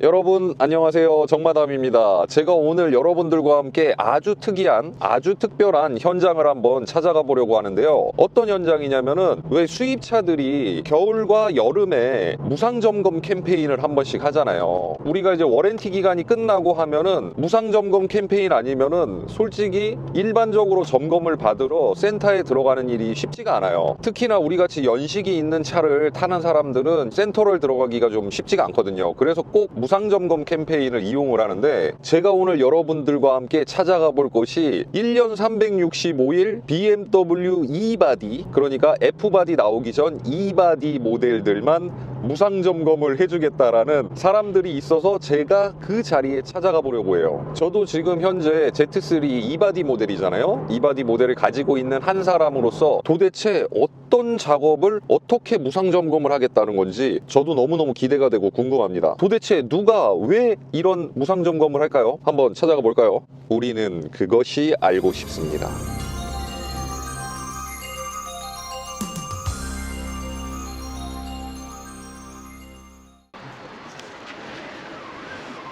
여러분 안녕하세요. 정마담입니다. 제가 오늘 여러분들과 함께 아주 특이한 아주 특별한 현장을 한번 찾아가 보려고 하는데요. 어떤 현장이냐면은 왜 수입차들이 겨울과 여름에 무상점검 캠페인을 한 번씩 하잖아요. 우리가 이제 워렌티 기간이 끝나고 하면은 무상점검 캠페인 아니면은 솔직히 일반적으로 점검을 받으러 센터에 들어가는 일이 쉽지가 않아요. 특히나 우리같이 연식이 있는 차를 타는 사람들은 센터를 들어가기가 좀 쉽지가 않거든요. 그래서 꼭 무상점검 캠페인을 이용을 하는데 제가 오늘 여러분들과 함께 찾아가 볼 곳이 1년 365일 BMW E바디 그러니까 F바디 나오기 전 E바디 모델들만 무상 점검을 해주겠다라는 사람들이 있어서 제가 그 자리에 찾아가 보려고 해요. 저도 지금 현재 Z3 이바디 모델이잖아요. 이바디 모델을 가지고 있는 한 사람으로서 도대체 어떤 작업을 어떻게 무상 점검을 하겠다는 건지 저도 너무너무 기대가 되고 궁금합니다. 도대체 누가 왜 이런 무상 점검을 할까요? 한번 찾아가 볼까요? 우리는 그것이 알고 싶습니다.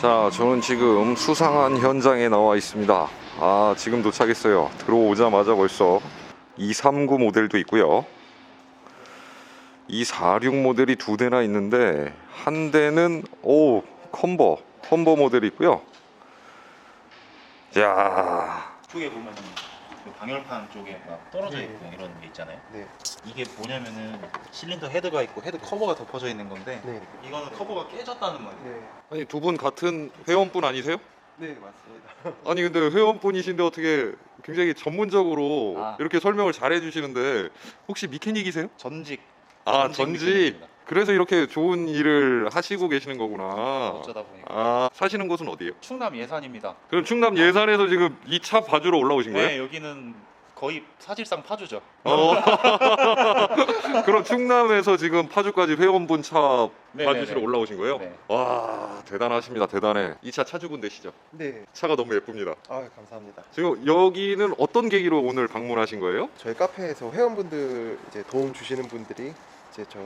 자, 저는 지금 수상한 현장에 나와 있습니다. 아, 지금 도착했어요. 들어오자마자 벌써 239 모델도 있고요. 246 모델이 두 대나 있는데 한 대는 오 컴버 컴버 모델이 있고요. 야, 쪽에 보면은 그 방열판 쪽에 막 떨어져 네. 있고 이런 게 있잖아요. 네. 이게 뭐냐면은 실린더 헤드가 있고 헤드 커버가 덮어져 있는 건데 네. 이거는 커버가 깨졌다는 말이에요. 네. 아니 두 분 같은 회원분 아니세요? 네, 맞습니다. 아니 근데 회원분이신데 어떻게 굉장히 전문적으로 아. 이렇게 설명을 잘 해주시는데 혹시 미케닉이세요? 전직 아 전직 미케닉입니다. 그래서 이렇게 좋은 일을 하시고 계시는 거구나 어쩌다 보니까 아 사시는 곳은 어디예요? 충남 예산입니다. 그럼 충남 예산에서 지금 이 차 봐주러 올라오신 거예요? 네, 여기는 거의 사실상 파주죠. 어. 그럼 충남에서 지금 파주까지 회원분 차 네네네. 봐주시러 올라오신 거예요? 네. 와 대단하십니다 대단해 이 차 차주분 되시죠? 네. 차가 너무 예쁩니다 아, 감사합니다. 지금 여기는 어떤 계기로 오늘 방문하신 거예요? 저희 카페에서 회원분들 이제 도움 주시는 분들이 이제 저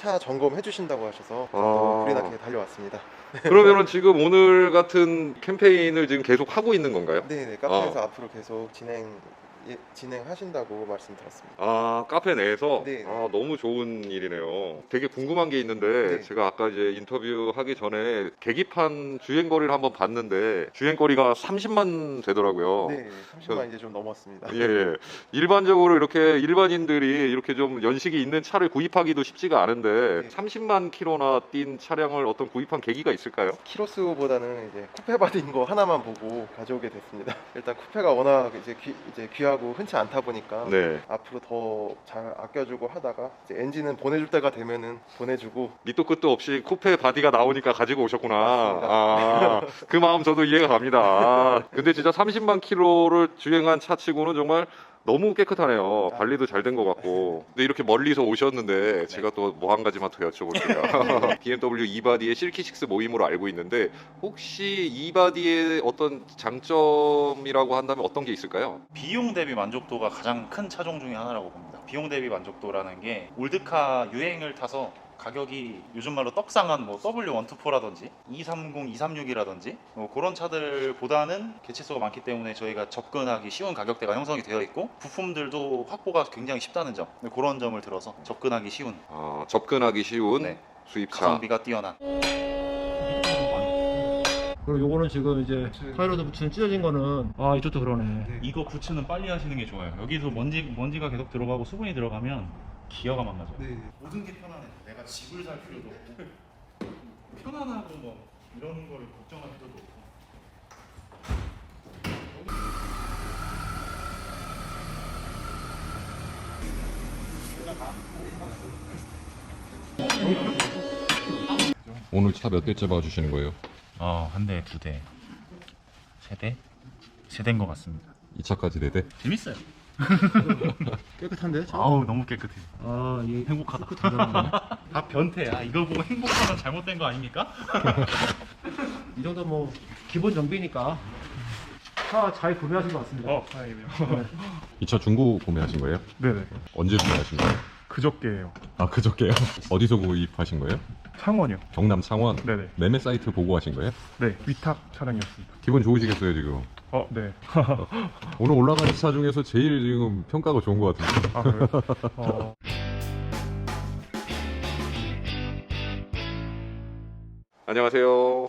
차 점검해 주신다고 하셔서 아. 또 불이 나게 달려왔습니다. 그러면은 지금 오늘 같은 캠페인을 지금 계속 하고 있는 건가요? 네, 네. 카페에서 앞으로 계속 진행 예, 진행하신다고 말씀 들었습니다. 아 카페 내에서 네. 아 너무 좋은 일이네요. 되게 궁금한 게 있는데 네. 제가 아까 이제 인터뷰 하기 전에 계기판 주행거리를 한번 봤는데 주행거리가 30만 되더라고요. 네, 30만 이제 좀 넘었습니다. 어. 예, 예. 일반적으로 이렇게 일반인들이 이렇게 좀 연식이 있는 차를 구입하기도 쉽지가 않은데 네. 30만 킬로나 뛴 차량을 어떤 구입한 계기가 있을까요? 키로수보다는 이제 쿠페 바디인 거 하나만 보고 가져오게 됐습니다. 일단 쿠페가 워낙 이제 귀, 이제 귀 하고 흔치 않다 보니까 네. 앞으로 더 잘 아껴주고 하다가 이제 엔진은 보내줄 때가 되면은 보내주고 밑도 끝도 없이 쿠페 바디가 나오니까 가지고 오셨구나. 아, 그 마음 저도 이해가 갑니다. 아, 근데 진짜 30만 킬로를 주행한 차 치고는 정말 너무 깨끗하네요. 관리도 잘 된 것 같고. 근데 이렇게 멀리서 오셨는데 제가 또 뭐 한 가지만 더 여쭤볼게요. BMW 이바디의 실키식스 모임으로 알고 있는데 혹시 이바디의 어떤 장점이라고 한다면 어떤 게 있을까요? 비용 대비 만족도가 가장 큰 차종 중에 하나라고 봅니다. 비용 대비 만족도라는 게 올드카 유행을 타서 가격이 요즘 말로 떡상한 뭐 W124라든지 230, 236이라든지 뭐 그런 차들보다는 개체수가 많기 때문에 저희가 접근하기 쉬운 가격대가 형성이 되어 있고 부품들도 확보가 굉장히 쉽다는 점 네, 그런 점을 들어서 접근하기 쉬운 아, 접근하기 쉬운 네. 수입차. 가성비가 뛰어난 그리고 요거는 지금 이제 타이로드 붙이는 찢어진 거는 아 이쪽도 그러네 이거 구츠는 빨리 하시는 게 좋아요. 여기서 먼지 먼지가 계속 들어가고 수분이 들어가면 기어가 망가져요. 네. 모든 게 편안해. 내가 집을 살 필요도 없고 편안하고 뭐 이런 걸 걱정할 필요도 없고. 오늘 차 몇 대째 봐주시는 거예요? 어, 한 대, 두 대, 세 대, 세 대인 것 같습니다. 이 차까지 네 대? 재밌어요. 깨끗한데? 차? 아우 너무 깨끗해. 아 이게 행복하다. 깨끗하다 다 변태야. 이거 보고 행복하면 잘못된 거 아닙니까? 이 정도 뭐 기본 정비니까 차 잘 구매하신 것 같습니다 어, 다행이네요. 이 차 중고 구매하신 거예요? 네네. 언제 구매하신 거예요? 그저께예요. 아 그저께요? 어디서 구입하신 거예요? 창원이요. 경남 창원 네네. 매매 사이트 보고 하신 거예요? 네. 위탁 차량이었습니다. 기분 좋으시겠어요 지금? 어, 네. 오늘 올라가는 차 중에서 제일 지금 평가가 좋은 것 같은데 아, 그래요? 어, 안녕하세요.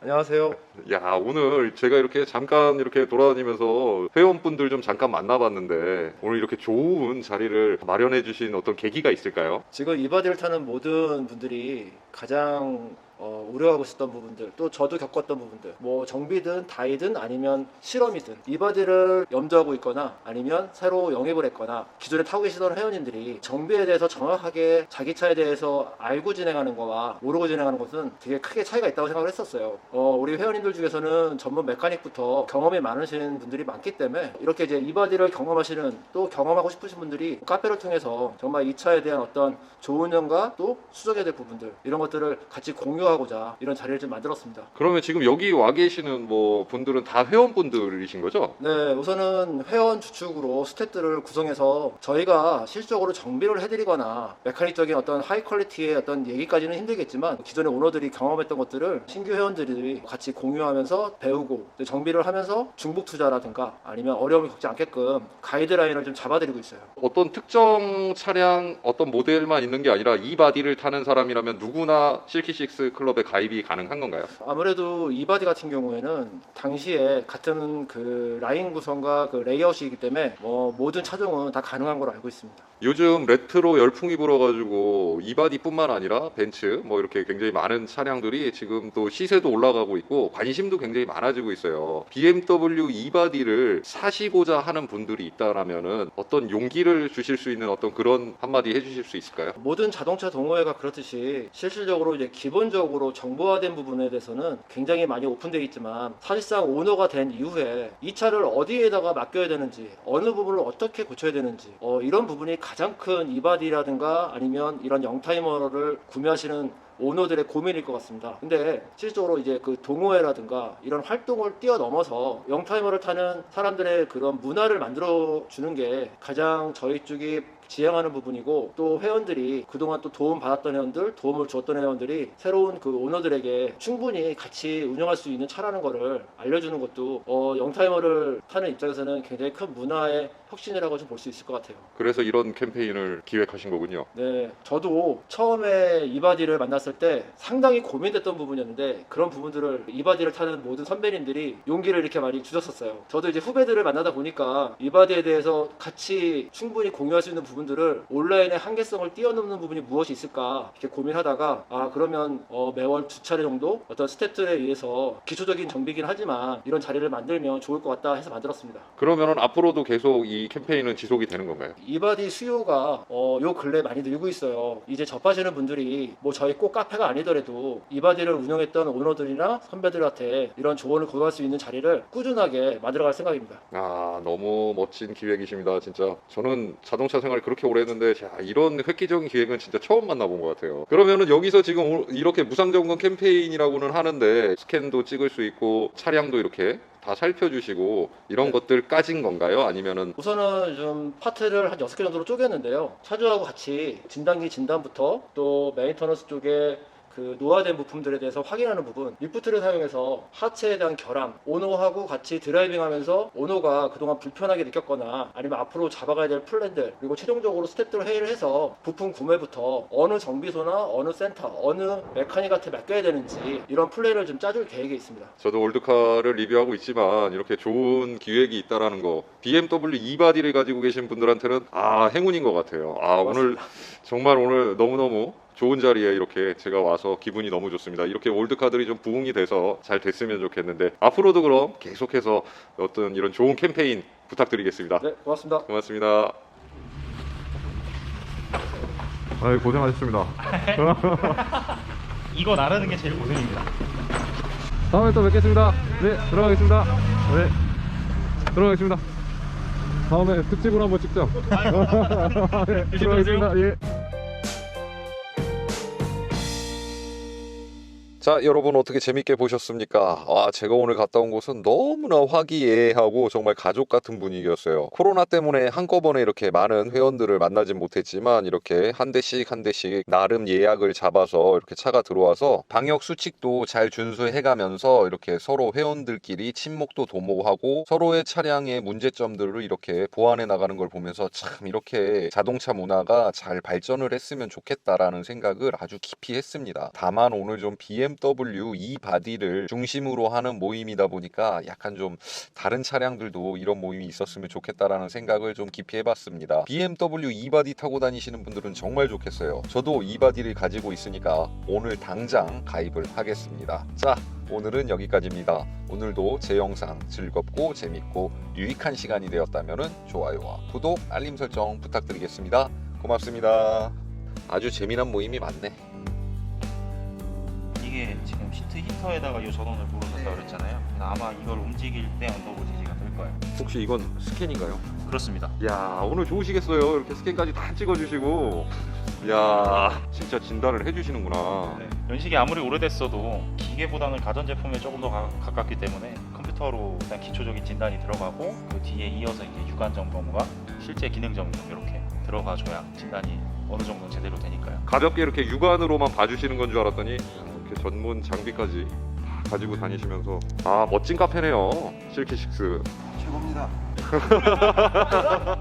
안녕하세요. 야 오늘 제가 이렇게 잠깐 이렇게 돌아다니면서 회원분들 좀 잠깐 만나봤는데 오늘 이렇게 좋은 자리를 마련해 주신 어떤 계기가 있을까요? 지금 이바디를 타는 모든 분들이 가장 어, 우려하고 있었던 부분들 또 저도 겪었던 부분들 뭐 정비든 다이든 아니면 실험이든 이바디를 염두하고 있거나 아니면 새로 영입을 했거나 기존에 타고 계시던 회원님들이 정비에 대해서 정확하게 자기 차에 대해서 알고 진행하는 거와 모르고 진행하는 것은 되게 크게 차이가 있다고 생각을 했었어요. 어, 우리 회원님들 중에서는 전문 메카닉부터 경험이 많으신 분들이 많기 때문에 이렇게 이제 이바디를 경험하시는 또 경험하고 싶으신 분들이 카페를 통해서 정말 이 차에 대한 어떤 좋은 점과 또 수정해야 될 부분들 이런 것들을 같이 공유 하고자 이런 자리를 좀 만들었습니다. 그러면 지금 여기 와 계시는 뭐 분들은 다 회원분들이신 거죠? 네, 우선은 회원 주축으로 스태프들을 구성해서 저희가 실질적으로 정비를 해드리거나 메카닉적인 어떤 하이 퀄리티의 어떤 얘기까지는 힘들겠지만 기존의 오너들이 경험했던 것들을 신규 회원들이 같이 공유하면서 배우고 또 정비를 하면서 중복 투자라든가 아니면 어려움을 겪지 않게끔 가이드라인을 좀 잡아드리고 있어요. 어떤 특정 차량 어떤 모델만 있는 게 아니라 이 바디를 타는 사람이라면 누구나 실키식스 클럽에 가입이 가능한 건가요? 아무래도 이바디 같은 경우에는 당시에 같은 그 라인 구성과 그 레이아웃이기 때문에 뭐 모든 차종은 다 가능한 걸로 알고 있습니다. 요즘 레트로 열풍이 불어가지고 이바디뿐만 아니라 벤츠 뭐 이렇게 굉장히 많은 차량들이 지금 또 시세도 올라가고 있고 관심도 굉장히 많아지고 있어요. BMW 이바디를 사시고자 하는 분들이 있다라면은 어떤 용기를 주실 수 있는 어떤 그런 한마디 해주실 수 있을까요? 모든 자동차 동호회가 그렇듯이 실질적으로 이제 기본적으로 정보화된 부분에 대해서는 굉장히 많이 오픈되어 있지만 사실상 오너가 된 이후에 이 차를 어디에다가 맡겨야 되는지 어느 부분을 어떻게 고쳐야 되는지 어, 이런 부분이 가장 큰 이바디라든가 아니면 이런 영타이머를 구매하시는 오너들의 고민일 것 같습니다. 근데 실질적으로 이제 그 동호회라든가 이런 활동을 뛰어넘어서 영타이머를 타는 사람들의 그런 문화를 만들어 주는 게 가장 저희 쪽이 지향하는 부분이고 또 회원들이 그동안 또 도움 받았던 회원들 도움을 주었던 회원들이 새로운 그 오너들에게 충분히 같이 운영할 수 있는 차라는 거를 알려주는 것도 어, 영타이머를 타는 입장에서는 굉장히 큰 문화의 혁신이라고 좀 볼 수 있을 것 같아요. 그래서 이런 캠페인을 기획하신 거군요. 네, 저도 처음에 이바디를 만났을 때 상당히 고민됐던 부분이었는데 그런 부분들을 이바디를 타는 모든 선배님들이 용기를 이렇게 많이 주셨었어요. 저도 이제 후배들을 만나다 보니까 이바디에 대해서 같이 충분히 공유할 수 있는 부분 들을 온라인의 한계성을 뛰어넘는 부분이 무엇이 있을까 이렇게 고민하다가 아 그러면 어, 매월 두 차례 정도 어떤 스태프들에 의해서 기초적인 정비긴 하지만 이런 자리를 만들면 좋을 것 같다 해서 만들었습니다. 그러면은 앞으로도 계속 이 캠페인은 지속이 되는 건가요? 이바디 수요가 어, 요 근래 많이 늘고 있어요. 이제 접하시는 분들이 뭐 저희 꼭 카페가 아니더라도 이바디를 운영했던 오너들이나 선배들한테 이런 조언을 구할 수 있는 자리를 꾸준하게 만들어갈 생각입니다. 아 너무 멋진 기획이십니다 진짜 저는 자동차 생활을 그렇게 오래 했는데 자, 이런 획기적인 기획은 진짜 처음 만나본 것 같아요 그러면은 여기서 지금 오- 이렇게 무상점검 캠페인이라고는 하는데 스캔도 찍을 수 있고 차량도 이렇게 다 살펴주시고 이런 네. 것들 까진 건가요? 아니면은 우선은 좀 파트를 한 6개 정도로 쪼갰는데요. 차주하고 같이 진단기 진단부터 또 메인터너스 쪽에 그 노화된 부품들에 대해서 확인하는 부분 리프트를 사용해서 하체에 대한 결함 오너하고 같이 드라이빙하면서 오너가 그동안 불편하게 느꼈거나 아니면 앞으로 잡아가야 될 플랜들 그리고 최종적으로 스태프들 회의를 해서 부품 구매부터 어느 정비소나 어느 센터 어느 메카닉한테 맡겨야 되는지 이런 플랜을 좀 짜줄 계획이 있습니다. 저도 올드카를 리뷰하고 있지만 이렇게 좋은 기획이 있다라는 거 BMW 이바디를 가지고 계신 분들한테는 아 행운인 것 같아요. 아 오늘 정말 오늘 너무너무 좋은 자리에 이렇게 제가 와서 기분이 너무 좋습니다. 이렇게 올드카들이 좀 부흥이 돼서 잘 됐으면 좋겠는데 앞으로도 그럼 계속해서 어떤 이런 좋은 캠페인 부탁드리겠습니다. 네 고맙습니다 고맙습니다. 아 고생하셨습니다 이거 나르는 게 제일 고생입니다. 다음에 또 뵙겠습니다 네 들어가겠습니다 네 들어가겠습니다 다음에 특집으로 한번 찍죠 네, 들어가겠습니다 예. 자, 여러분 어떻게 재밌게 보셨습니까? 아, 제가 오늘 갔다 온 곳은 너무나 화기애애하고 정말 가족 같은 분위기였어요. 코로나 때문에 한꺼번에 이렇게 많은 회원들을 만나진 못했지만 이렇게 한 대씩 한 대씩 나름 예약을 잡아서 이렇게 차가 들어와서 방역 수칙도 잘 준수해 가면서 이렇게 서로 회원들끼리 친목도 도모하고 서로의 차량의 문제점들을 이렇게 보완해 나가는 걸 보면서 참 이렇게 자동차 문화가 잘 발전을 했으면 좋겠다라는 생각을 아주 깊이 했습니다. 다만 오늘 좀 BMW E 바디를 중심으로 하는 모임이다 보니까 약간 좀 다른 차량들도 이런 모임이 있었으면 좋겠다라는 생각을 좀 깊이 해봤습니다. BMW E 바디 타고 다니시는 분들은 정말 좋겠어요. 저도 E 바디를 가지고 있으니까 오늘 당장 가입을 하겠습니다. 자, 오늘은 여기까지입니다. 오늘도 제 영상 즐겁고 재밌고 유익한 시간이 되었다면 좋아요와 구독, 알림 설정 부탁드리겠습니다. 고맙습니다. 아주 재미난 모임이 많네. 이게 지금 시트 히터에다가 이 전원을 불어준다고 그랬잖아요. 그래서 아마 이걸 움직일 때 언더보 지지가 될 거예요. 혹시 이건 스캔인가요? 그렇습니다. 야 오늘 좋으시겠어요. 이렇게 스캔까지 다 찍어주시고. 야 진짜 진단을 해주시는구나. 네. 연식이 아무리 오래됐어도 기계보다는 가전제품에 조금 더 가, 가깝기 때문에 컴퓨터로 일단 기초적인 진단이 들어가고 그 뒤에 이어서 이제 유관 점검과 실제 기능 점검 이렇게 들어가줘야 진단이 어느 정도 제대로 되니까요. 가볍게 이렇게 육안으로만 봐주시는 건 줄 알았더니 이렇게 전문 장비까지 다 가지고 다니시면서 아 멋진 카페네요. 실키식스. 최고입니다.